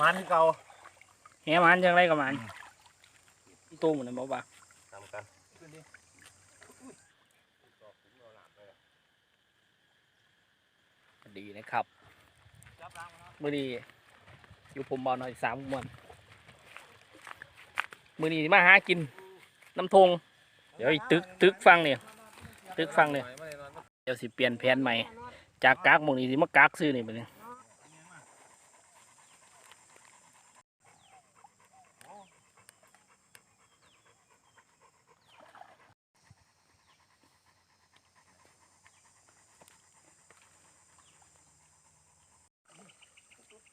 มันเก่าแหมันจังไรกับมันตู้หมันนะบอกว่าทำกันดีนะครับมือดีอยู่ผมบอลหน่อยสามวันมือนี้มาหากินน้ำทงเดี๋ยวอีตึกตึกฟังเนี่ยตึกฟังเนี่ยเดี๋ยวสิเปลี่ยนแผนใหม่ จากกากหมองนี้สิมากากซื้อนี่ไปเนี่ย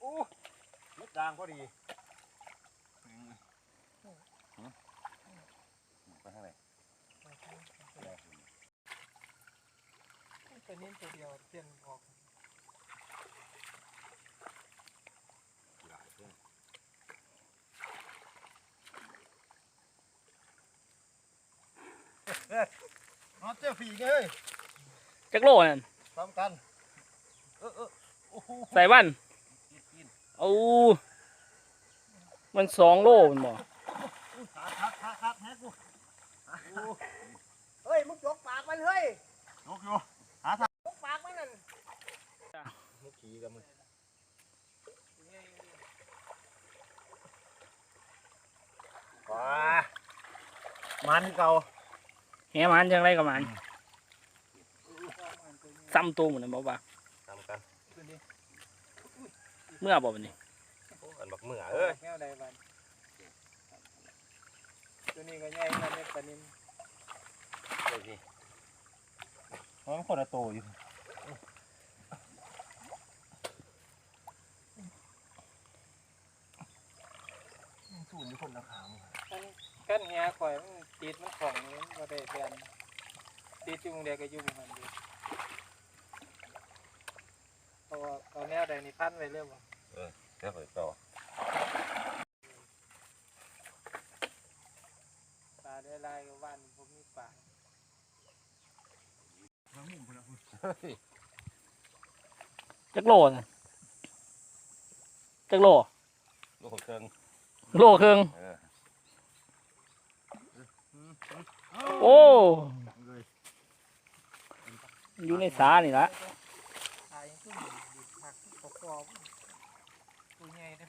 โอ้ มุดด่างพอดีไปทางไหนตัวนี้ตัวเดียวเปลี่ยนออกนอนเจ้าฝีเลยจักโลนั่นทำกัน เออเออโอ้โหใส่บ้านเอา มันสองโลมันบ่ขาดขาดขาดขาดแฮกกูเฮ้ยมึงจกปากมันเฮ้ยยกอยู่จกปากมันนั่นมุกขี่กันมึงว้ามันเก่าแหมันจังไรกับมันซ้ำตู้หมันนะบอกว่าทำกันตัวนี้เมื่อบอกมันนี่โอ้อันบักเหมือเอ้ยแก้วใดบ้านตัวนี้ก็ใหญ่นะเนี่ยปลานินเดี๋ยวสิมันคนละโตอยู่สูนอยู่คนละขามกันแหข่อยมันติดมันของมันก็ได้เดือนติดจุงเดียวก็ยุ่งมันดีเพราะว่าเอาแนวใดนี่พันไว้เรื่อยบ่เดี๋ยวไปต่อ ปลาได้ ลายกับว่านผมมีปลาจักโลน่ะจักโล ลูกเครื่องโลครึ่งเออโอ้อยู่ในสานี่ละ ตายขึ้นดิบผักกรอบๆตัวใหญ่เด้อ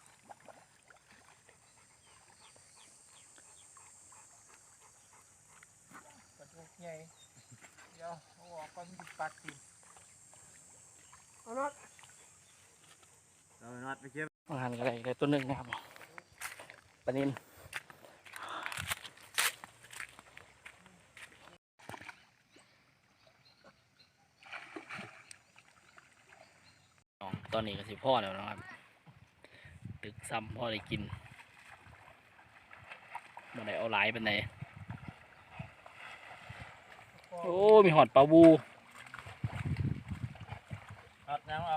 ปลาดุกใหญ่เดี๋ยวเอา ออกก่อนมันสิปัดกินเอาน็อตเราไปนัดไปเก็บอาหารอะไรอะไรตัวหนึ่งนะครับปลานินอ๋อตอนนี้ก็สิพ่อแล้วนะครับ ตึกซ้ำพ่อได้กินมาได้เอาหลายเป็นไหนโอ้ มีหอดปลาบู นัดน้ำเอา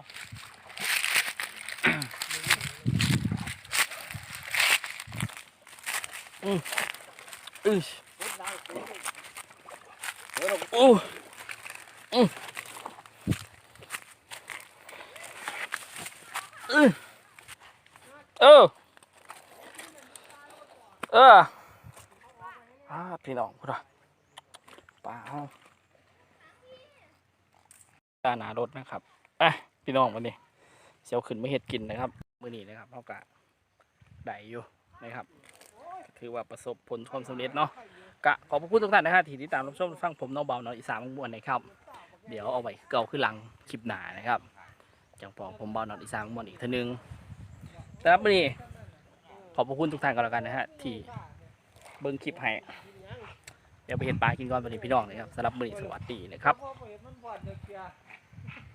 อื้อโอ้อืออือเออเอออาพี่น้องพุทธปลาเฮาตาหนารถนะครับ อ้ยพี่น้องวันนี้เสียวขึ้นไม่เห็ดกินนะครับ มือนี้นะครับเฮากะได้อยู่นะครับ ถือว่าประสบผลความสำเร็จเนาะกะขอบพระคุณทุกท่านนะครับที่ติดตามรับชมฟังผมน้องเบาเนาะอีสานมวนนะครับ เดี๋ยวเอาไว้เก่าขึ้นหลังคลิปหนานะครับจังปองผมเบาเนาะอีสานมวนอีกทีนึงแต่ครับวันนี้ขอบพระคุณทุกท่านกันแล้วกันนะฮะที่เบิ้งคลิปให้เดี๋ยวไปเห็นปลากินก่อนวันนี้พี่น้องนะครับสำหรับมือนี้สวัสดีนะครับ